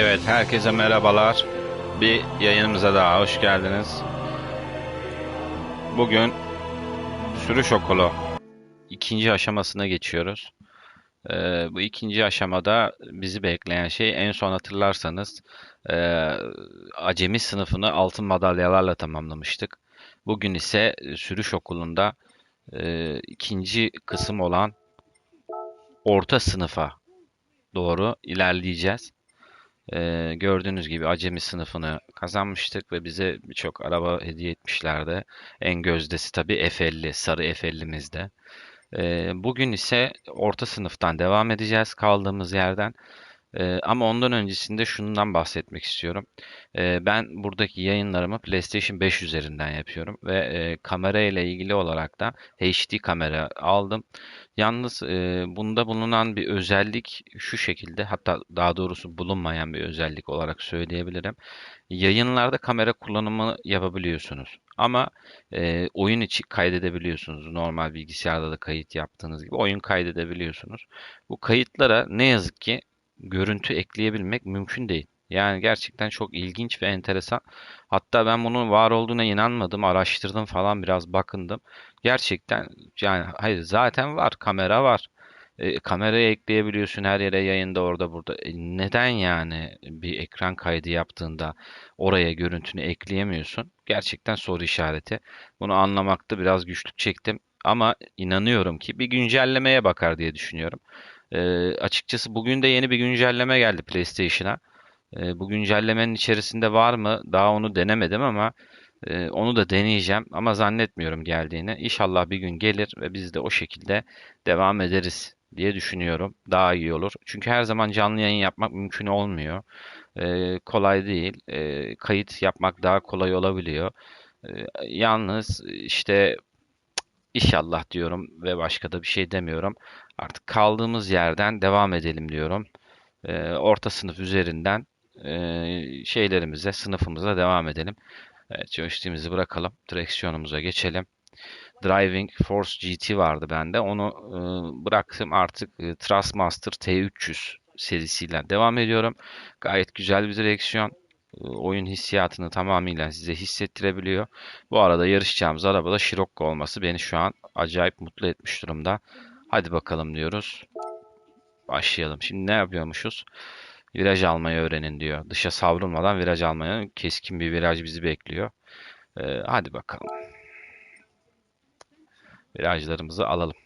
Evet, herkese merhabalar. Bir yayınımıza daha hoş geldiniz. Bugün sürüş okulu ikinci aşamasına geçiyoruz. Ee, bu ikinci aşamada bizi bekleyen şey en son hatırlarsanız e, acemi sınıfını altın madalyalarla tamamlamıştık. Bugün ise sürüş okulunda e, ikinci kısım olan orta sınıfa doğru ilerleyeceğiz. Ee, gördüğünüz gibi acemi sınıfını kazanmıştık ve bize birçok araba hediye etmişlerdi. En gözdesi tabii F50, sarı F50'mizde. Ee, bugün ise orta sınıftan devam edeceğiz kaldığımız yerden. Ee, ama ondan öncesinde şundan bahsetmek istiyorum. Ee, ben buradaki yayınlarımı PlayStation 5 üzerinden yapıyorum ve e, kamera ile ilgili olarak da HD kamera aldım. Yalnız e, bunda bulunan bir özellik şu şekilde, hatta daha doğrusu bulunmayan bir özellik olarak söyleyebilirim. Yayınlarda kamera kullanımı yapabiliyorsunuz. Ama e, oyun içi kaydedebiliyorsunuz. Normal bilgisayarda da kayıt yaptığınız gibi oyun kaydedebiliyorsunuz. Bu kayıtlara ne yazık ki görüntü ekleyebilmek mümkün değil. Yani gerçekten çok ilginç ve enteresan. Hatta ben bunun var olduğuna inanmadım, araştırdım falan biraz bakındım. Gerçekten yani hayır zaten var, kamera var. E, kamerayı ekleyebiliyorsun her yere yayında orada burada. E, neden yani bir ekran kaydı yaptığında oraya görüntünü ekleyemiyorsun? Gerçekten soru işareti. Bunu anlamakta biraz güçlük çektim. Ama inanıyorum ki bir güncellemeye bakar diye düşünüyorum. E, açıkçası bugün de yeni bir güncelleme geldi PlayStation'a. E, bu güncellemenin içerisinde var mı? Daha onu denemedim ama e, onu da deneyeceğim. Ama zannetmiyorum geldiğini. İnşallah bir gün gelir ve biz de o şekilde devam ederiz diye düşünüyorum. Daha iyi olur. Çünkü her zaman canlı yayın yapmak mümkün olmuyor. E, kolay değil. E, kayıt yapmak daha kolay olabiliyor. E, yalnız işte inşallah diyorum ve başka da bir şey demiyorum. Artık kaldığımız yerden devam edelim diyorum. E, orta sınıf üzerinden e, şeylerimize, sınıfımıza devam edelim. Evet, joystick'imizi bırakalım. Direksiyonumuza geçelim. Driving Force GT vardı bende. Onu e, bıraktım artık e, Thrustmaster T300 serisiyle devam ediyorum. Gayet güzel bir direksiyon. E, oyun hissiyatını tamamıyla size hissettirebiliyor. Bu arada yarışacağımız arabada Scirocco olması beni şu an acayip mutlu etmiş durumda. Hadi bakalım diyoruz. Başlayalım. Şimdi ne yapıyormuşuz? Viraj almayı öğrenin diyor. Dışa savrulmadan viraj almaya keskin bir viraj bizi bekliyor. Ee, hadi bakalım. Virajlarımızı alalım.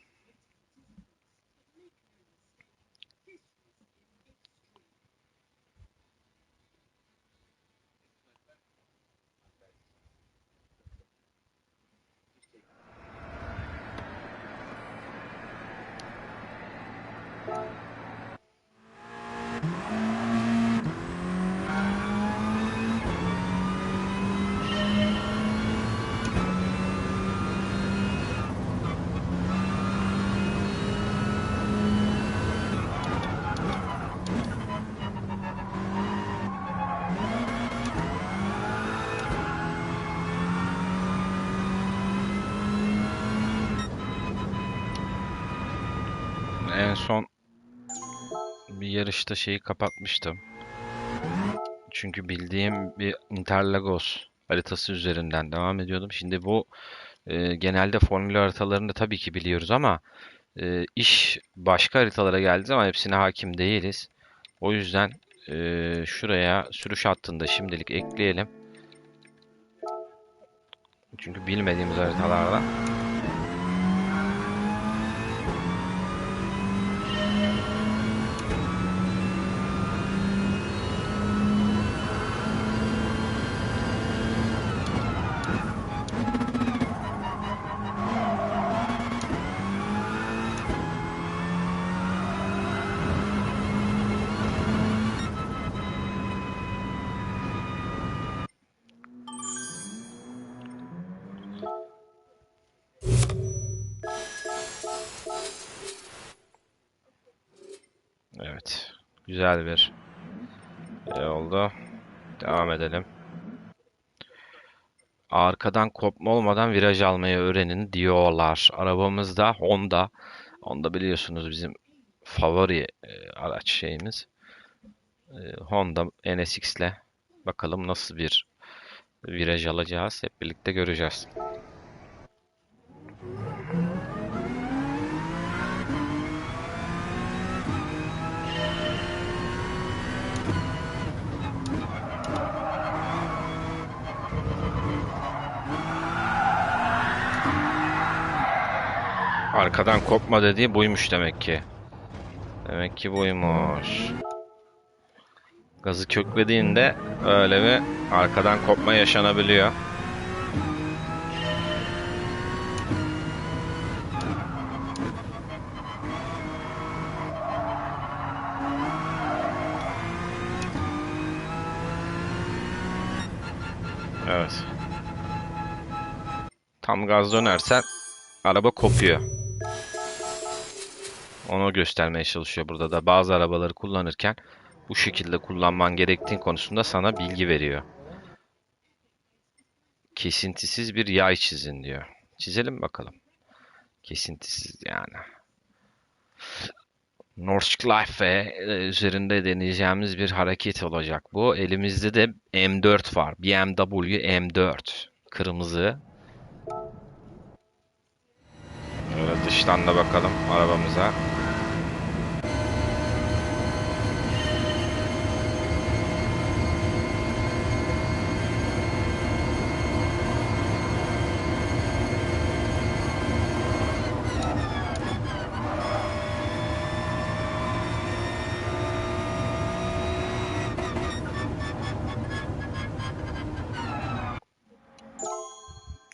En son bir yarışta şeyi kapatmıştım. Çünkü bildiğim bir Interlagos haritası üzerinden devam ediyordum. Şimdi bu e, genelde formül haritalarını tabii ki biliyoruz ama e, iş başka haritalara geldiği zaman hepsine hakim değiliz. O yüzden e, şuraya sürüş hattında şimdilik ekleyelim. Çünkü bilmediğimiz haritalardan Güzel bir şey oldu. Devam edelim. Arkadan kopma olmadan viraj almayı öğrenin diyorlar. Arabamız da Honda. Honda biliyorsunuz bizim favori e, araç şeyimiz. e, Honda NSX ile bakalım nasıl bir viraj alacağız. Hep birlikte göreceğiz. Arkadan kopma dediği buymuş demek ki. Demek ki buymuş. Gazı köklediğinde öyle bir arkadan kopma yaşanabiliyor. Evet. Tam gaz dönersen araba kopuyor. Onu göstermeye çalışıyor burada da. Bazı arabaları kullanırken bu şekilde kullanman gerektiğin konusunda sana bilgi veriyor. Kesintisiz bir yay çizin diyor. Çizelim bakalım. Kesintisiz yani. Nordschleife e, üzerinde deneyeceğimiz bir hareket olacak bu. Elimizde de M4 var. BMW M4. Kırmızı. Böyle dıştan da bakalım arabamıza.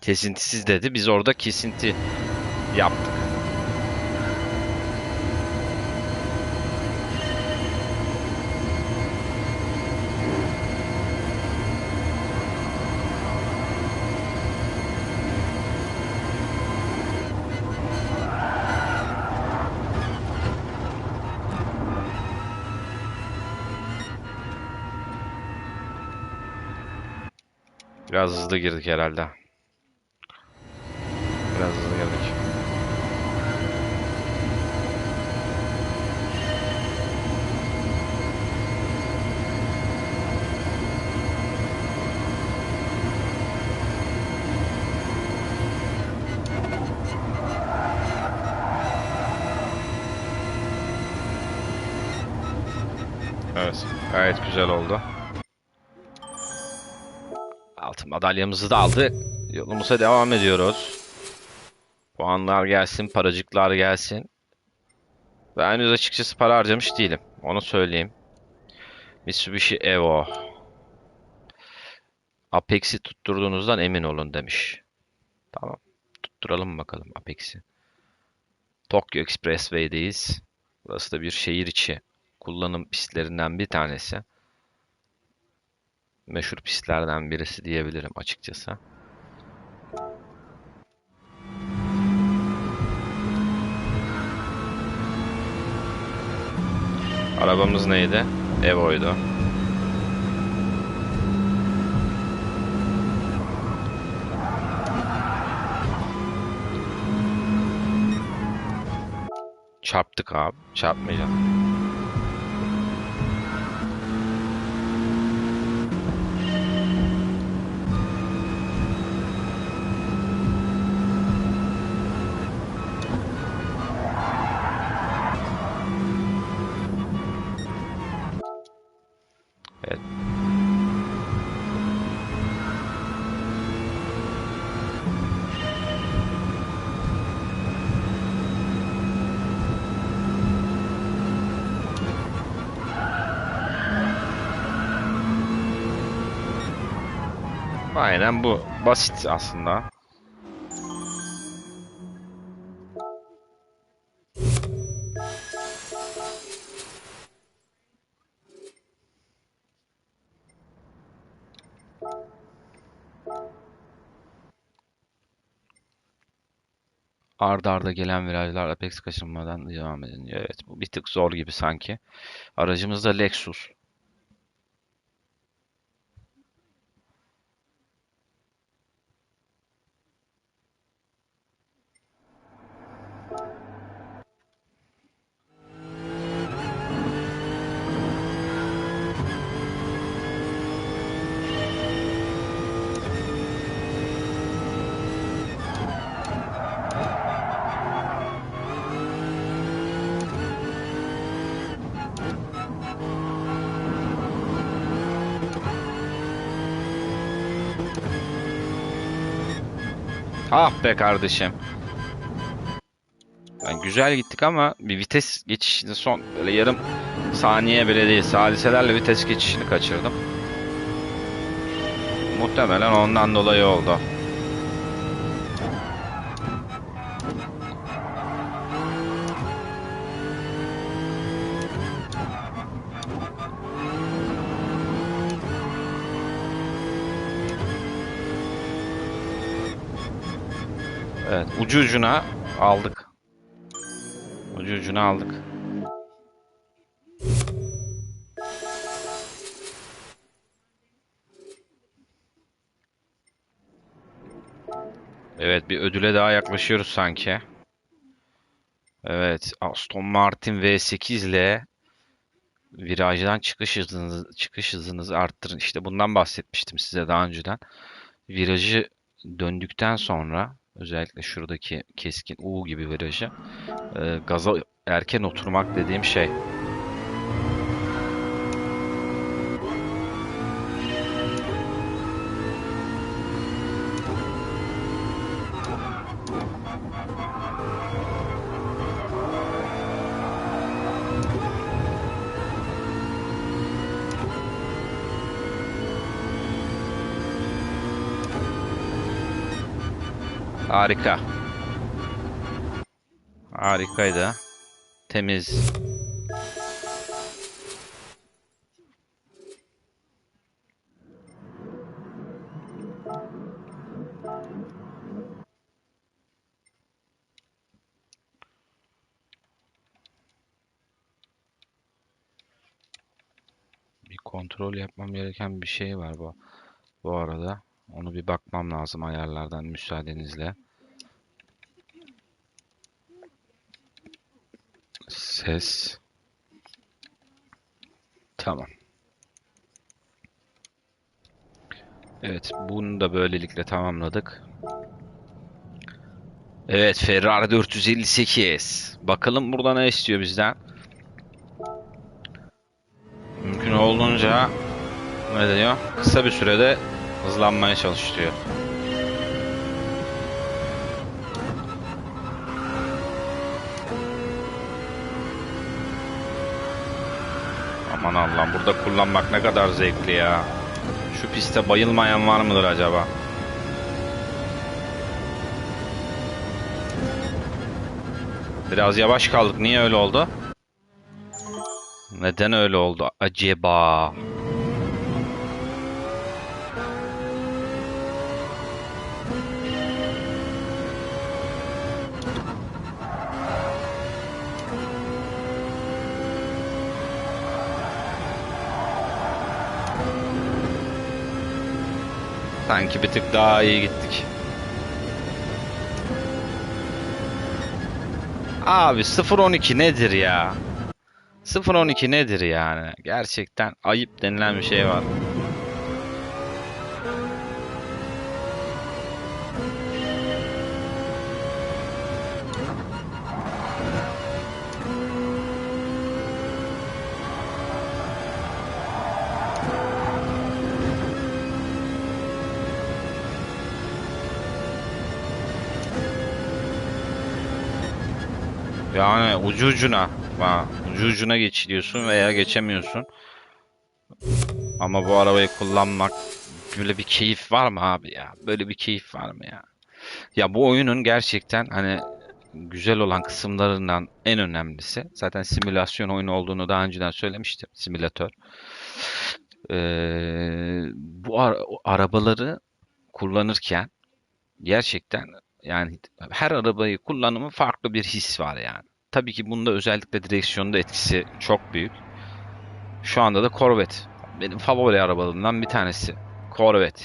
Kesintisiz dedi. Biz orada kesinti yaptık. Biraz hızlı girdik herhalde. Evet, gayet güzel oldu. Altın madalyamızı da aldık. Yolumuza devam ediyoruz. Puanlar gelsin, paracıklar gelsin. Ben henüz açıkçası para harcamış değilim. Onu söyleyeyim. Mitsubishi Evo. Apex'i tutturduğunuzdan emin olun demiş. Tamam. Tutturalım bakalım Apex'i. Tokyo Expressway'deyiz. Burası da bir şehir içi kullanım pistlerinden bir tanesi. Meşhur pistlerden birisi diyebilirim açıkçası. Arabamız neydi? Evo'ydu. Çarptık abi. Çarpmayacağım. Aynen bu. Basit aslında. Arda arda gelen virajlar Apex kaçırmadan devam edin. Evet bu bir tık zor gibi sanki. Aracımız da Lexus. Ah be kardeşim. Yani güzel gittik ama bir vites geçişinde son böyle yarım saniye bile değil. Saliselerle vites geçişini kaçırdım. Muhtemelen ondan dolayı oldu. Evet, ucu ucuna aldık. Ucu ucuna aldık. Evet, bir ödüle daha yaklaşıyoruz sanki. Evet, Aston Martin V8 ile virajdan çıkış hızınızı, çıkış hızınızı arttırın. İşte bundan bahsetmiştim size daha önceden. Virajı döndükten sonra özellikle şuradaki keskin U gibi virajı e, gaza erken oturmak dediğim şey. Harika. Harikaydı. Temiz. Bir kontrol yapmam gereken bir şey var bu. Bu arada. Onu bir bakmam lazım ayarlardan müsaadenizle. Ses. Tamam. Evet, bunu da böylelikle tamamladık. Evet, Ferrari 458. Bakalım burada ne istiyor bizden? Mümkün olduğunca ne diyor? Kısa bir sürede hızlanmaya çalış diyor. Aman Allah'ım burada kullanmak ne kadar zevkli ya. Şu piste bayılmayan var mıdır acaba? Biraz yavaş kaldık. Niye öyle oldu? Neden öyle oldu acaba? Sanki bir tık daha iyi gittik. Abi 0-12 nedir ya? 0-12 nedir yani? Gerçekten ayıp denilen bir şey var. Yani ucu ucuna. Ha, ucu ucuna geçiliyorsun veya geçemiyorsun. Ama bu arabayı kullanmak böyle bir keyif var mı abi ya? Böyle bir keyif var mı ya? Ya bu oyunun gerçekten hani güzel olan kısımlarından en önemlisi zaten simülasyon oyunu olduğunu daha önceden söylemiştim. Simülatör. Ee, bu ara- arabaları kullanırken gerçekten yani her arabayı kullanımı farklı bir his var yani. Tabii ki bunda özellikle direksiyonda etkisi çok büyük. Şu anda da Corvette. Benim favori arabalarımdan bir tanesi. Corvette.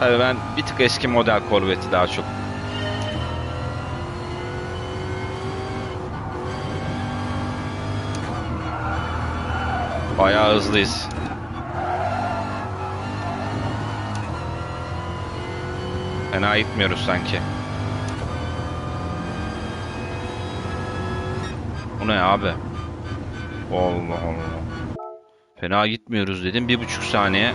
Tabii ben bir tık eski model Corvette'i daha çok Bayağı hızlıyız. Fena gitmiyoruz sanki. Bu ne abi? Allah Allah. Fena gitmiyoruz dedim. Bir buçuk saniye.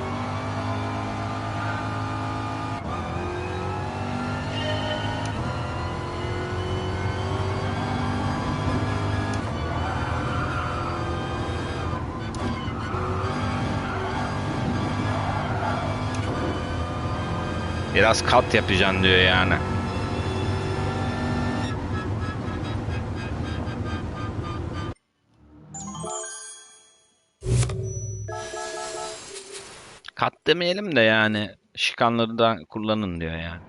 Biraz kat yapacaksın diyor yani. Demeyelim de yani şikanları da kullanın diyor yani.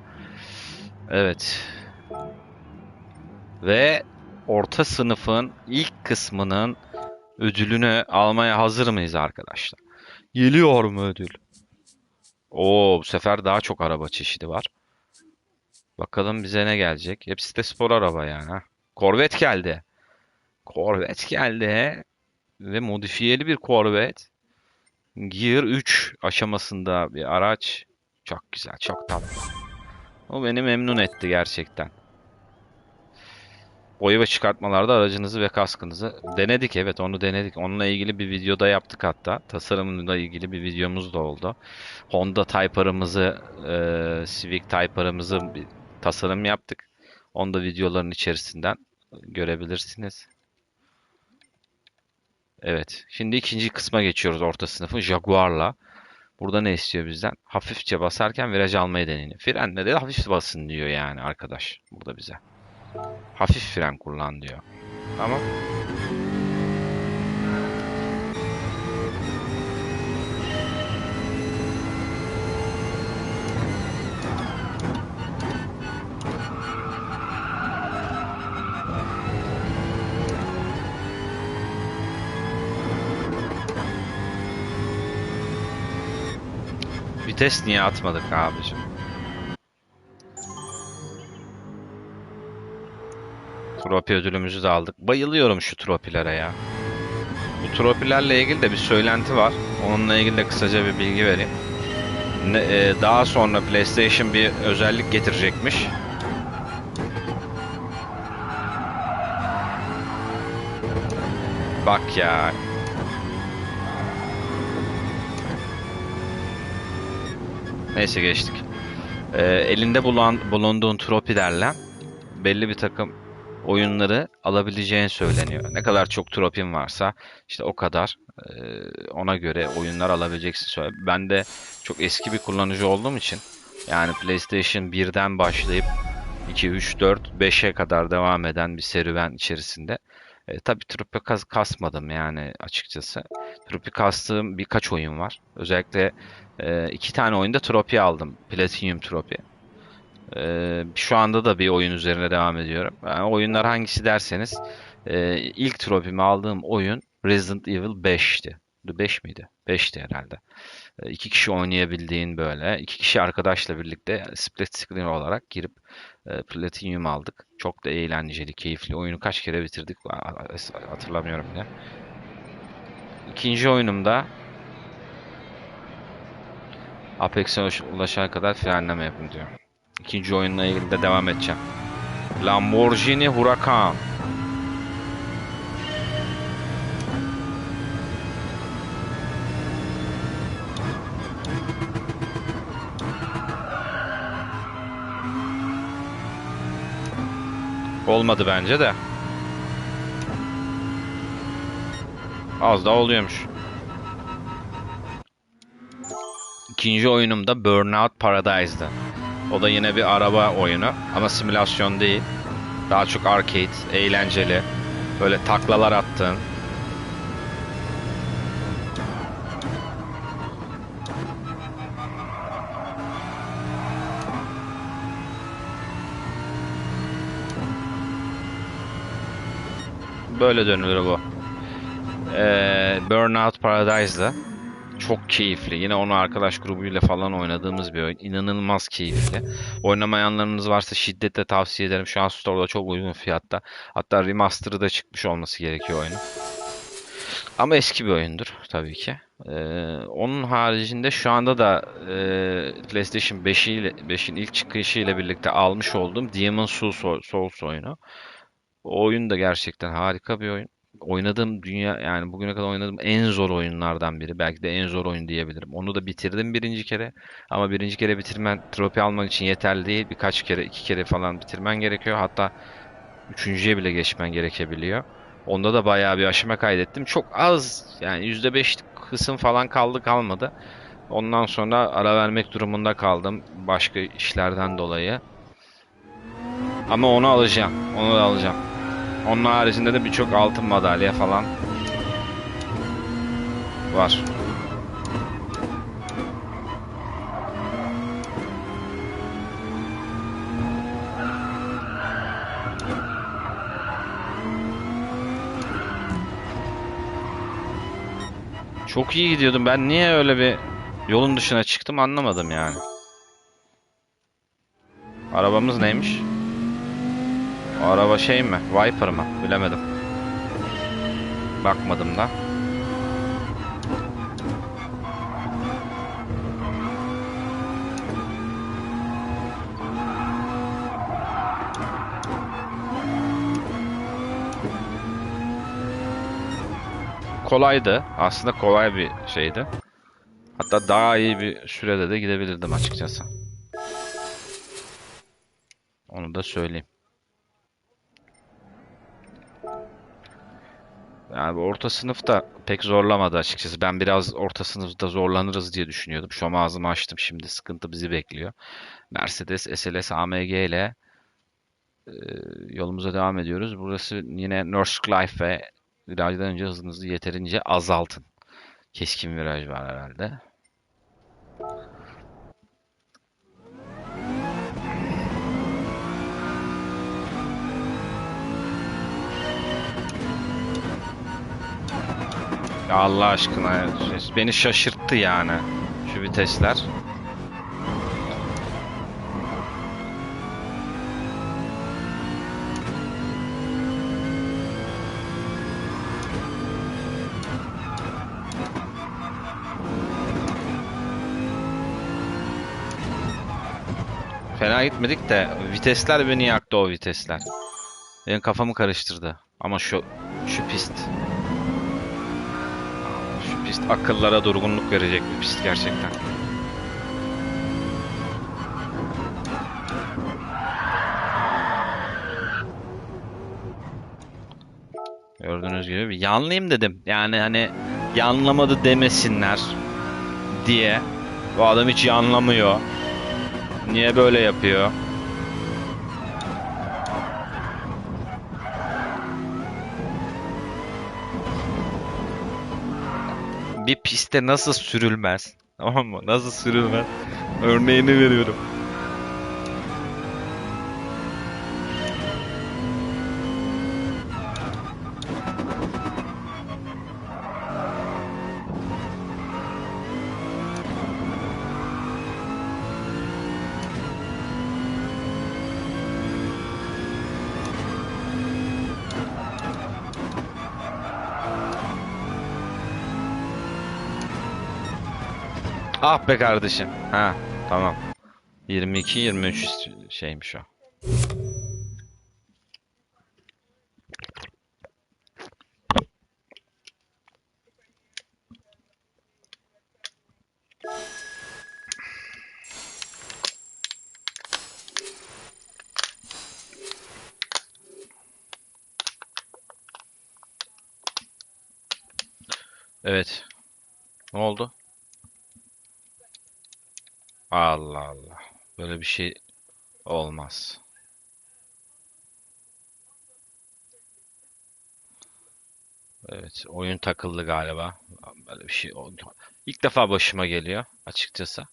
Evet. Ve orta sınıfın ilk kısmının ödülünü almaya hazır mıyız arkadaşlar? Geliyor mu ödül? Oo, bu sefer daha çok araba çeşidi var. Bakalım bize ne gelecek? Hepsi de spor araba yani. ha. Corvette geldi. Corvette geldi. Ve modifiyeli bir Corvette. Gear 3 aşamasında bir araç. Çok güzel, çok tatlı. O beni memnun etti gerçekten. Boya ve çıkartmalarda aracınızı ve kaskınızı denedik evet onu denedik. Onunla ilgili bir videoda yaptık hatta. Tasarımıyla ilgili bir videomuz da oldu. Honda Type R'ımızı, e, Civic Type R'ımızı bir tasarım yaptık. Onu da videoların içerisinden görebilirsiniz. Evet. Şimdi ikinci kısma geçiyoruz orta sınıfın Jaguar'la. Burada ne istiyor bizden? Hafifçe basarken viraj almayı deneyin. Frenle de hafif basın diyor yani arkadaş burada bize. Hafif fren kullan diyor. Tamam. Vites niye atmadık abicim? Tropi ödülümüzü de aldık. Bayılıyorum şu tropilere ya. Bu tropilerle ilgili de bir söylenti var. Onunla ilgili de kısaca bir bilgi vereyim. Ne- e, daha sonra PlayStation bir özellik getirecekmiş. Bak ya. Neyse geçtik. Ee, elinde bulan, bulunduğun tropilerle belli bir takım oyunları alabileceğin söyleniyor. Ne kadar çok tropin varsa işte o kadar e, ona göre oyunlar alabileceksin. Ben de çok eski bir kullanıcı olduğum için yani PlayStation 1'den başlayıp 2, 3, 4, 5'e kadar devam eden bir serüven içerisinde e, tabii tropi kas- kasmadım yani açıkçası. Tropi kastığım birkaç oyun var. Özellikle e, iki tane oyunda tropi aldım. Platinum tropi. Ee, şu anda da bir oyun üzerine devam ediyorum. Yani oyunlar hangisi derseniz e, ilk tropimi aldığım oyun Resident Evil 5'ti. 5 miydi? 5'ti herhalde. E, iki kişi oynayabildiğin böyle. iki kişi arkadaşla birlikte split screen olarak girip e, Platinum aldık. Çok da eğlenceli, keyifli. Oyunu kaç kere bitirdik hatırlamıyorum bile. İkinci oyunumda Apex'e ulaşana kadar frenleme yapın diyor. İkinci oyunla ilgili de devam edeceğim. Lamborghini Huracan. Olmadı bence de. Az daha oluyormuş. İkinci oyunum da Burnout Paradise'dı. O da yine bir araba oyunu ama simülasyon değil. Daha çok arcade, eğlenceli. Böyle taklalar attın. Böyle dönülür bu. Ee, Burnout Paradise'da çok keyifli. Yine onu arkadaş grubuyla falan oynadığımız bir oyun. İnanılmaz keyifli. Oynamayanlarınız varsa şiddetle tavsiye ederim. Şu an Store'da çok uygun fiyatta. Hatta remaster'ı da çıkmış olması gerekiyor oyunun. Ama eski bir oyundur tabii ki. Ee, onun haricinde şu anda da e, PlayStation 5 ile 5'in ilk çıkışı ile birlikte almış olduğum Demon's Souls, Souls oyunu. O oyun da gerçekten harika bir oyun. Oynadığım dünya yani bugüne kadar oynadığım en zor oyunlardan biri. Belki de en zor oyun diyebilirim. Onu da bitirdim birinci kere. Ama birinci kere bitirmen trofi almak için yeterli değil. Birkaç kere, iki kere falan bitirmen gerekiyor. Hatta üçüncüye bile geçmen gerekebiliyor. Onda da bayağı bir aşama kaydettim. Çok az yani %5 kısım falan kaldı kalmadı. Ondan sonra ara vermek durumunda kaldım başka işlerden dolayı. Ama onu alacağım. Onu da alacağım. Onun haricinde de birçok altın madalya falan var. Çok iyi gidiyordum. Ben niye öyle bir yolun dışına çıktım anlamadım yani. Arabamız neymiş? O araba şey mi? Viper mı? Bilemedim. Bakmadım da. Kolaydı. Aslında kolay bir şeydi. Hatta daha iyi bir sürede de gidebilirdim açıkçası. Onu da söyleyeyim. Yani orta sınıfta pek zorlamadı açıkçası. Ben biraz orta sınıfta zorlanırız diye düşünüyordum. An ağzımı açtım şimdi. Sıkıntı bizi bekliyor. Mercedes SLS AMG ile e, yolumuza devam ediyoruz. Burası yine Nordschleife ve virajdan önce hızınızı yeterince azaltın. Keskin viraj var herhalde. Allah aşkına beni şaşırttı yani şu vitesler. Fena gitmedik de vitesler beni yaktı o vitesler. Benim kafamı karıştırdı. Ama şu şu pist pist akıllara durgunluk verecek bir pist gerçekten. Gördüğünüz gibi bir yanlayayım dedim. Yani hani yanlamadı demesinler diye. Bu adam hiç yanlamıyor. Niye böyle yapıyor? Piste nasıl sürülmez? Tamam mı? Nasıl sürülmez? Örneğini veriyorum. Ah be kardeşim. Ha, tamam. 22 23 şeymiş o. Evet. Ne oldu? Allah Allah. Böyle bir şey olmaz. Evet, oyun takıldı galiba. Böyle bir şey oldu. İlk defa başıma geliyor açıkçası.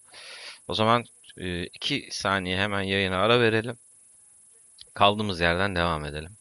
O zaman e, iki saniye hemen yayına ara verelim. Kaldığımız yerden devam edelim.